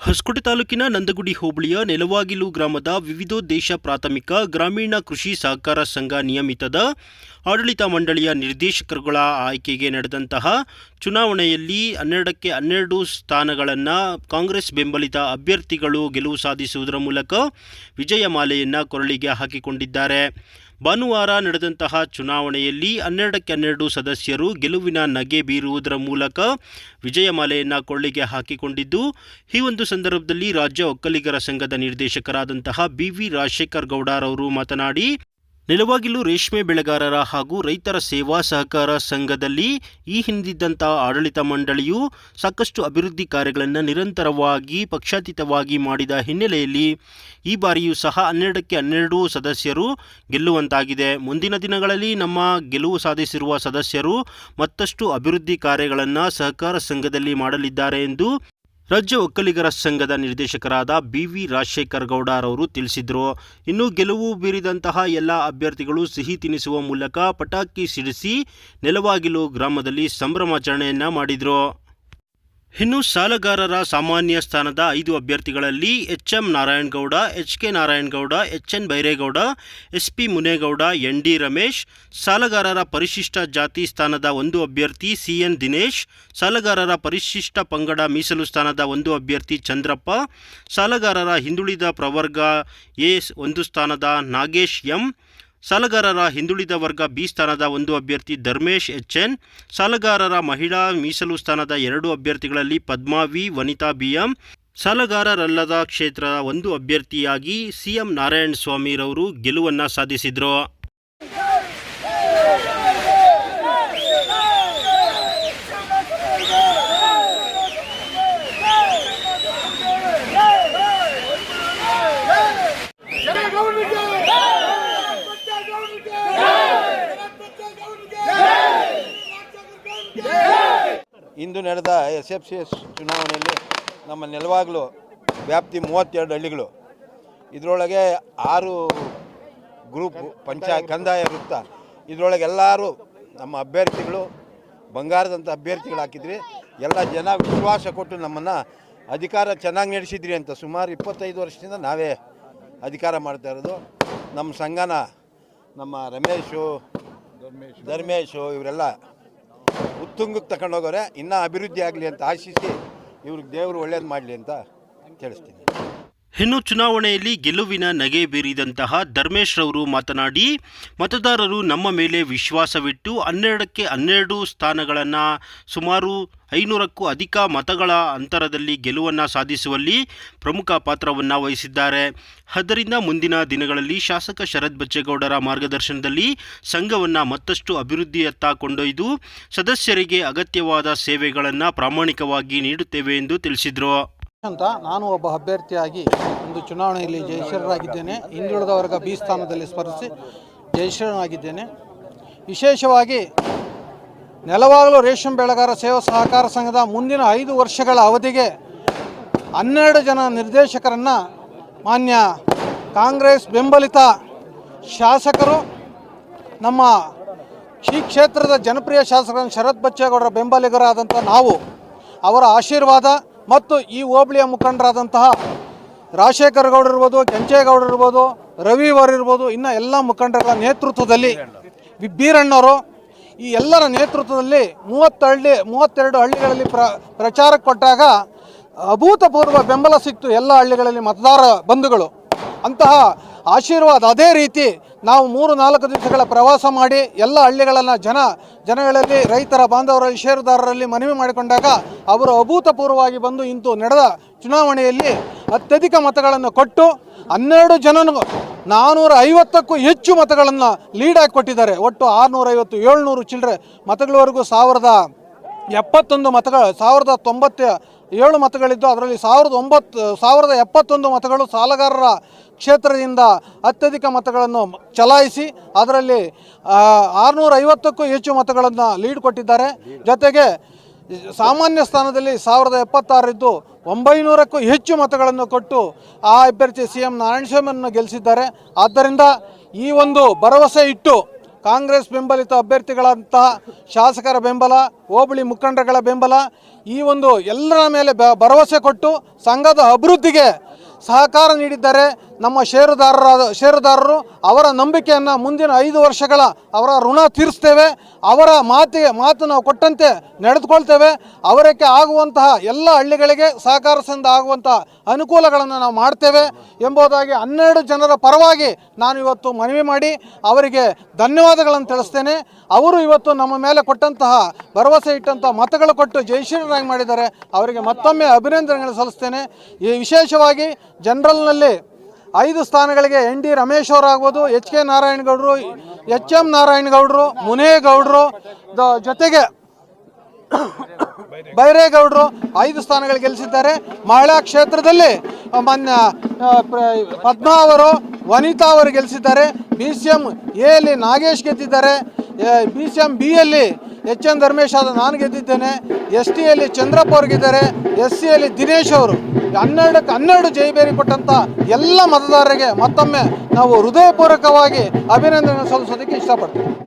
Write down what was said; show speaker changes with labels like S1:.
S1: ಹೊಸಕೋಟೆ ತಾಲೂಕಿನ ನಂದಗುಡಿ ಹೋಬಳಿಯ ನೆಲವಾಗಿಲು ಗ್ರಾಮದ ವಿವಿಧೋದ್ದೇಶ ಪ್ರಾಥಮಿಕ ಗ್ರಾಮೀಣ ಕೃಷಿ ಸಹಕಾರ ಸಂಘ ನಿಯಮಿತದ ಆಡಳಿತ ಮಂಡಳಿಯ ನಿರ್ದೇಶಕರುಗಳ ಆಯ್ಕೆಗೆ ನಡೆದಂತಹ ಚುನಾವಣೆಯಲ್ಲಿ ಹನ್ನೆರಡಕ್ಕೆ ಹನ್ನೆರಡು ಸ್ಥಾನಗಳನ್ನು ಕಾಂಗ್ರೆಸ್ ಬೆಂಬಲಿತ ಅಭ್ಯರ್ಥಿಗಳು ಗೆಲುವು ಸಾಧಿಸುವುದರ ಮೂಲಕ ವಿಜಯಮಾಲೆಯನ್ನು ಕೊರಳಿಗೆ ಹಾಕಿಕೊಂಡಿದ್ದಾರೆ. ಭಾನುವಾರ ನಡೆದಂತಹ ಚುನಾವಣೆಯಲ್ಲಿ ಹನ್ನೆರಡಕ್ಕೆ ಹನ್ನೆರಡು ಸದಸ್ಯರು ಗೆಲುವಿನ ನಗೆ ಬೀರುವುದರ ಮೂಲಕ ವಿಜಯಮಾಲೆಯನ್ನು ಕೊಳ್ಳಿಗೆ ಹಾಕಿಕೊಂಡಿದ್ದು, ಈ ಒಂದು ಸಂದರ್ಭದಲ್ಲಿ ರಾಜ್ಯ ಒಕ್ಕಲಿಗರ ಸಂಘದ ನಿರ್ದೇಶಕರಾದಂತಹ ಬಿ ವಿ ರಾಜಶೇಖರ್ ಗೌಡರವರು ಮಾತನಾಡಿ ನೆಲವಾಗಿಲು ರೇಷ್ಮೆ ಬೆಳೆಗಾರರ ಹಾಗೂ ರೈತರ ಸೇವಾ ಸಹಕಾರ ಸಂಘದಲ್ಲಿ ಈ ಹಿಂದಿದ್ದಂಥ ಆಡಳಿತ ಮಂಡಳಿಯು ಸಾಕಷ್ಟು ಅಭಿವೃದ್ಧಿ ಕಾರ್ಯಗಳನ್ನು ನಿರಂತರವಾಗಿ, ಪಕ್ಷಾತೀತವಾಗಿ ಮಾಡಿದ ಹಿನ್ನೆಲೆಯಲ್ಲಿ ಈ ಬಾರಿಯೂ ಸಹ ಹನ್ನೆರಡಕ್ಕೆ ಹನ್ನೆರಡು ಸದಸ್ಯರು ಗೆಲ್ಲುವಂತಾಗಿದೆ. ಮುಂದಿನ ದಿನಗಳಲ್ಲಿ ನಮ್ಮ ಗೆಲುವು ಸಾಧಿಸಿರುವ ಸದಸ್ಯರು ಮತ್ತಷ್ಟು ಅಭಿವೃದ್ಧಿ ಕಾರ್ಯಗಳನ್ನು ಸಹಕಾರ ಸಂಘದಲ್ಲಿ ಮಾಡಲಿದ್ದಾರೆ ಎಂದು ರಾಜ್ಯ ಒಕ್ಕಲಿಗರ ಸಂಘದ ನಿರ್ದೇಶಕರಾದ ಬಿ ವಿ ರಾಜಶೇಖರ್ ಗೌಡರವರು ತಿಳಿಸಿದರು, ಇನ್ನು ಗೆಲುವು ಬೀರಿದಂತಹ ಎಲ್ಲ ಅಭ್ಯರ್ಥಿಗಳು ಸಿಹಿ ತಿನಿಸುವ ಮೂಲಕ ಪಟಾಕಿ ಸಿಡಿಸಿ ನೆಲವಾಗಿಲು ಗ್ರಾಮದಲ್ಲಿ ಸಂಭ್ರಮಾಚರಣೆಯನ್ನ ಮಾಡಿದರು. ಇನ್ನು ಸಾಲಗಾರರ ಸಾಮಾನ್ಯ ಸ್ಥಾನದ ಐದು ಅಭ್ಯರ್ಥಿಗಳಲ್ಲಿ H M Narayanagowda H K Narayanagowda H N Byregowda S P Munegowda N D Ramesh, ಸಾಲಗಾರರ ಪರಿಶಿಷ್ಟ ಜಾತಿ ಸ್ಥಾನದ ಒಂದು ಅಭ್ಯರ್ಥಿ ಸಿ ಎನ್ ದಿನೇಶ್, ಸಾಲಗಾರರ ಪರಿಶಿಷ್ಟ ಪಂಗಡ ಮೀಸಲು ಸ್ಥಾನದ ಒಂದು ಅಭ್ಯರ್ಥಿ ಚಂದ್ರಪ್ಪ, ಸಾಲಗಾರರ ಹಿಂದುಳಿದ ಪ್ರವರ್ಗ ಎ ಒಂದು ಸ್ಥಾನದ ನಾಗೇಶ್ ಎಂ ಸಾಲಗಾರರ ಹಿಂದುಳಿದ ವರ್ಗ ಬಿ ಸ್ಥಾನದ ಒಂದು ಅಭ್ಯರ್ಥಿ ಧರ್ಮೇಶ್ ಎಚ್ ಎನ್ ಸಾಲಗಾರರ ಮಹಿಳಾ ಮೀಸಲು ಸ್ಥಾನದ ಎರಡು ಅಭ್ಯರ್ಥಿಗಳಲ್ಲಿ ಪದ್ಮಾವಿ ವನಿತಾ ಬಿಎಂ ಸಾಲಗಾರರಲ್ಲದ ಕ್ಷೇತ್ರದ ಒಂದು ಅಭ್ಯರ್ಥಿಯಾಗಿ ಸಿಎಂ ನಾರಾಯಣ ಸ್ವಾಮಿರವರು ಗೆಲುವನ್ನು ಸಾಧಿಸಿದರು.
S2: ಇಂದು ನಡೆದ ಎಸ್ ಎಫ್ ಸಿ ಎಸ್ ಚುನಾವಣೆಯಲ್ಲಿ ನಮ್ಮ ನೆಲವಾಗಲು ವ್ಯಾಪ್ತಿ ಮೂವತ್ತೆರಡು ಹಳ್ಳಿಗಳು. ಇದರೊಳಗೆ ಆರು ಗ್ರೂಪ್ ಪಂಚಾಯತ್ ಕಂದಾಯ ವೃತ್ತ. ಇದರೊಳಗೆ ಎಲ್ಲರೂ ನಮ್ಮ ಅಭ್ಯರ್ಥಿಗಳು ಬಂಗಾರದಂಥ ಅಭ್ಯರ್ಥಿಗಳು ಹಾಕಿದ್ರಿ. ಎಲ್ಲ ಜನ ವಿಶ್ವಾಸ ಕೊಟ್ಟು ನಮ್ಮನ್ನು ಅಧಿಕಾರ ಚೆನ್ನಾಗಿ ನಡೆಸಿದ್ರಿ ಅಂತ ಸುಮಾರು ಇಪ್ಪತ್ತೈದು ವರ್ಷದಿಂದ ನಾವೇ ಅಧಿಕಾರ ಮಾಡ್ತಾ ಇರೋದು. ನಮ್ಮ ಸಂಘನ ನಮ್ಮ ರಮೇಶು ಧರ್ಮೇಶು, ಇವರೆಲ್ಲ ಉತ್ತುಂಗಕ್ಕೆ ತಗೊಂಡೋಗೋರೆ ಇನ್ನೂ ಅಭಿವೃದ್ಧಿ ಆಗಲಿ ಅಂತ ಆಶಿಸಿ ಇವ್ರಿಗೆ ದೇವರು ಒಳ್ಳೇದು ಮಾಡಲಿ ಅಂತ ತಿಳಿಸ್ತೀನಿ
S1: ಇನ್ನು ಚುನಾವಣೆಯಲ್ಲಿ ಗೆಲುವಿನ ನಗೆ ಬೀರಿದಂತಹ ಧರ್ಮೇಶ್ ರವರು ಮಾತನಾಡಿ, ಮತದಾರರು ನಮ್ಮ ಮೇಲೆ ವಿಶ್ವಾಸವಿಟ್ಟು ಹನ್ನೆರಡಕ್ಕೆ ಹನ್ನೆರಡು ಸ್ಥಾನಗಳನ್ನು, ಸುಮಾರು ಐನೂರಕ್ಕೂ ಅಧಿಕ ಮತಗಳ ಅಂತರದಲ್ಲಿ ಗೆಲುವನ್ನು ಸಾಧಿಸುವಲ್ಲಿ ಪ್ರಮುಖ ಪಾತ್ರವನ್ನು ವಹಿಸಿದ್ದಾರೆ. ಆದ್ದರಿಂದ ಮುಂದಿನ ದಿನಗಳಲ್ಲಿ ಶಾಸಕ ಶರತ್ ಬಚ್ಚೇಗೌಡರ ಮಾರ್ಗದರ್ಶನದಲ್ಲಿ ಸಂಘವನ್ನು ಮತ್ತಷ್ಟು ಅಭಿವೃದ್ಧಿಯತ್ತ ಕೊಂಡೊಯ್ದು, ಸದಸ್ಯರಿಗೆ ಅಗತ್ಯವಾದ ಸೇವೆಗಳನ್ನು ಪ್ರಾಮಾಣಿಕವಾಗಿ ನೀಡುತ್ತೇವೆ ಎಂದು ತಿಳಿಸಿದರು.
S3: ಅಂತ ನಾನು ಒಬ್ಬ ಅಭ್ಯರ್ಥಿಯಾಗಿ ಒಂದು ಚುನಾವಣೆಯಲ್ಲಿ ಜಯಶೀಲರಾಗಿದ್ದೇನೆ ಹಿಂದುಳಿದ ವರ್ಗ ಬಿ ಸ್ಥಾನದಲ್ಲಿ ಸ್ಪರ್ಧಿಸಿ ಜಯಶೀಲನಾಗಿದ್ದೇನೆ ವಿಶೇಷವಾಗಿ ನೆಲವಾಗಲು ರೇಷ್ಮೆ ಬೆಳೆಗಾರ ಸೇವಾ ಸಹಕಾರ ಸಂಘದ ಮುಂದಿನ ಐದು ವರ್ಷಗಳ ಅವಧಿಗೆ ಹನ್ನೆರಡು ಜನ ನಿರ್ದೇಶಕರನ್ನು ಮಾನ್ಯ ಕಾಂಗ್ರೆಸ್ ಬೆಂಬಲಿತ ಶಾಸಕರು, ನಮ್ಮ ಈ ಕ್ಷೇತ್ರದ ಜನಪ್ರಿಯ ಶಾಸಕರನ್ನು ಶರತ್ ಬಚ್ಚೇಗೌಡರ ಬೆಂಬಲಿಗರಾದಂಥ ನಾವು, ಅವರ ಆಶೀರ್ವಾದ ಮತ್ತು ಈ ಹೋಬಳಿಯ ಮುಖಂಡರಾದಂತಹ ರಾಜಶೇಖರ ಗೌಡರು ಇರ್ಬೋದು ಕೆಂಚೇಗೌಡ ಇರ್ಬೋದು ರವಿವರ್ ಇರ್ಬೋದು, ಇನ್ನು ಎಲ್ಲ ಮುಖಂಡರ ನೇತೃತ್ವದಲ್ಲಿ ಬೀರಣ್ಣವರು, ಈ ಎಲ್ಲರ ನೇತೃತ್ವದಲ್ಲಿ ಮೂವತ್ತು ಹಳ್ಳಿ, ಮೂವತ್ತೆರಡು ಹಳ್ಳಿಗಳಲ್ಲಿ ಪ್ರ ಪ್ರಚಾರಕ್ಕೆ ಕೊಟ್ಟಾಗ ಅಭೂತಪೂರ್ವ ಬೆಂಬಲ ಸಿಕ್ತು ಎಲ್ಲ ಹಳ್ಳಿಗಳಲ್ಲಿ ಮತದಾರ ಬಂಧುಗಳು. ಅಂತಹ ಆಶೀರ್ವಾದ ಅದೇ ರೀತಿ ನಾವು ಮೂರು ನಾಲ್ಕು ದಿವಸಗಳ ಪ್ರವಾಸ ಮಾಡಿ ಎಲ್ಲ ಹಳ್ಳಿಗಳನ್ನು ಜನ ಜನಗಳಲ್ಲಿ ರೈತರ ಬಾಂಧವರಲ್ಲಿ, ಷೇರುದಾರರಲ್ಲಿ ಮನವಿ ಮಾಡಿಕೊಂಡಾಗ ಅವರು ಅಭೂತಪೂರ್ವವಾಗಿ ಬಂದು ಇಂದು ನಡೆದ ಚುನಾವಣೆಯಲ್ಲಿ ಅತ್ಯಧಿಕ ಮತಗಳನ್ನು ಕೊಟ್ಟು ಹನ್ನೆರಡು ಜನನು ನಾನ್ನೂರ ಐವತ್ತಕ್ಕೂ ಹೆಚ್ಚು ಮತಗಳನ್ನು ಲೀಡಾಗಿ ಕೊಟ್ಟಿದ್ದಾರೆ. ಒಟ್ಟು ಆರುನೂರೈವತ್ತು, ಏಳ್ನೂರು ಚಿಲ್ಲರೆ ಮತಗಳವರೆಗೂ ಸಾವಿರದ ಎಪ್ಪತ್ತೊಂದು ಮತಗಳು, ಸಾವಿರದ ತೊಂಬತ್ತ ಏಳು ಮತಗಳಿದ್ದು, ಅದರಲ್ಲಿ ಸಾವಿರದ ಒಂಬತ್ತು, ಸಾವಿರದ ಎಪ್ಪತ್ತೊಂದು ಮತಗಳು ಸಾಲಗಾರರ ಕ್ಷೇತ್ರದಿಂದ ಅತ್ಯಧಿಕ ಮತಗಳನ್ನು ಚಲಾಯಿಸಿ ಅದರಲ್ಲಿ ಆರುನೂರ ಐವತ್ತಕ್ಕೂ ಹೆಚ್ಚು ಮತಗಳನ್ನು ಲೀಡ್ ಕೊಟ್ಟಿದ್ದಾರೆ. ಜೊತೆಗೆ ಸಾಮಾನ್ಯ ಸ್ಥಾನದಲ್ಲಿ ಸಾವಿರದ ಎಪ್ಪತ್ತಾರರಿದ್ದು ಒಂಬೈನೂರಕ್ಕೂ ಹೆಚ್ಚು ಮತಗಳನ್ನು ಕೊಟ್ಟು ಆ ಅಭ್ಯರ್ಥಿ ಸಿ ಎಂ ನಾರಾಯಣಸ್ವಾಮಿಯನ್ನು ಗೆಲ್ಲಿಸಿದ್ದಾರೆ. ಆದ್ದರಿಂದ ಈ ಒಂದು ಭರವಸೆ ಇಟ್ಟು ಕಾಂಗ್ರೆಸ್ ಬೆಂಬಲಿತ ಅಭ್ಯರ್ಥಿಗಳಂತಹ ಶಾಸಕರ ಬೆಂಬಲ, ಹೋಬಳಿ ಮುಖಂಡರಗಳ ಬೆಂಬಲ, ಈ ಒಂದು ಎಲ್ಲರ ಮೇಲೆ ಭರವಸೆ ಕೊಟ್ಟು ಸಂಘದ ಅಭಿವೃದ್ಧಿಗೆ ಸಹಕಾರ ನೀಡಿದ್ದಾರೆ. ನಮ್ಮ ಷೇರುದಾರರಾದ, ಷೇರುದಾರರು ಅವರ ನಂಬಿಕೆಯನ್ನು ಮುಂದಿನ ಐದು ವರ್ಷಗಳ ಅವರ ಋಣ ತೀರಿಸ್ತೇವೆ. ಅವರ ಮಾತಿಗೆ, ಮಾತು ನಾವು ಕೊಟ್ಟಂತೆ ನಡೆದುಕೊಳ್ತೇವೆ. ಅವರಕ್ಕೆ ಆಗುವಂತಹ ಎಲ್ಲ ಹಳ್ಳಿಗಳಿಗೆ ಸಹಕಾರ ಸಂಘ ಆಗುವಂತಹ ಅನುಕೂಲಗಳನ್ನು ನಾವು ಮಾಡ್ತೇವೆ ಎಂಬುದಾಗಿ ಹನ್ನೆರಡು ಜನರ ಪರವಾಗಿ ನಾನು ಇವತ್ತು ಮನವಿ ಮಾಡಿ ಅವರಿಗೆ ಧನ್ಯವಾದಗಳನ್ನು ತಿಳಿಸ್ತೇನೆ. ಅವರು ಇವತ್ತು ನಮ್ಮ ಮೇಲೆ ಕೊಟ್ಟಂತಹ ಭರವಸೆ ಇಟ್ಟಂತಹ ಮತಗಳು ಕೊಟ್ಟು ಜಯಶೀಲರಾಗಿ ಮಾಡಿದ್ದಾರೆ. ಅವರಿಗೆ ಮತ್ತೊಮ್ಮೆ ಅಭಿನಂದನೆಗಳು ಸಲ್ಲಿಸ್ತೇನೆ. ಈ ವಿಶೇಷವಾಗಿ ಜನರಲ್ನಲ್ಲಿ ಐದು ಸ್ಥಾನಗಳಿಗೆ ಎನ್ ಡಿ ರಮೇಶ್ ಅವರಾಗ್ಬೋದು, ಎಚ್ ಕೆ ನಾರಾಯಣಗೌಡರು ಎಚ್ ಎಂ ನಾರಾಯಣಗೌಡರು ಮುನೇಗೌಡರು ಜೊತೆಗೆ ಬೈರೇಗೌಡರು ಐದು ಸ್ಥಾನಗಳು ಗೆಲ್ಲಿಸಿದ್ದಾರೆ ಮಹಿಳಾ ಕ್ಷೇತ್ರದಲ್ಲಿ ಮಾನ್ಯ ಪದ್ಮಾ ಅವರು, ವನಿತಾ ಅವರು ಗೆಲ್ಲಿಸಿದ್ದಾರೆ ಬಿ ಸಿ ಎಂ ಎಲ್ಲಿ ನಾಗೇಶ್ ಗೆದ್ದಿದ್ದಾರೆ. ಬಿ ಸಿ ಎಂ ಬಿ ಯಲ್ಲಿ ಎಚ್ ಎನ್ ಧರ್ಮೇಶ್ ಆದ ನಾನು ಗೆದ್ದಿದ್ದೇನೆ. ಎಸ್ ಟಿಯಲ್ಲಿ ಚಂದ್ರಪ್ಪ ಅವ್ರಿಗಿದ್ದಾರೆ. ಎಸ್ ಸಿಯಲ್ಲಿ ದಿನೇಶ್ ಅವರು. ಹನ್ನೆರಡಕ್ಕೆ ಹನ್ನೆರಡು ಜೈಬೇರಿ ಕೊಟ್ಟಂಥ ಎಲ್ಲ ಮತದಾರರಿಗೆ ಮತ್ತೊಮ್ಮೆ ನಾವು ಹೃದಯಪೂರ್ವಕವಾಗಿ ಅಭಿನಂದನೆ ಸಲ್ಲಿಸೋದಕ್ಕೆ ಇಷ್ಟಪಡ್ತೀವಿ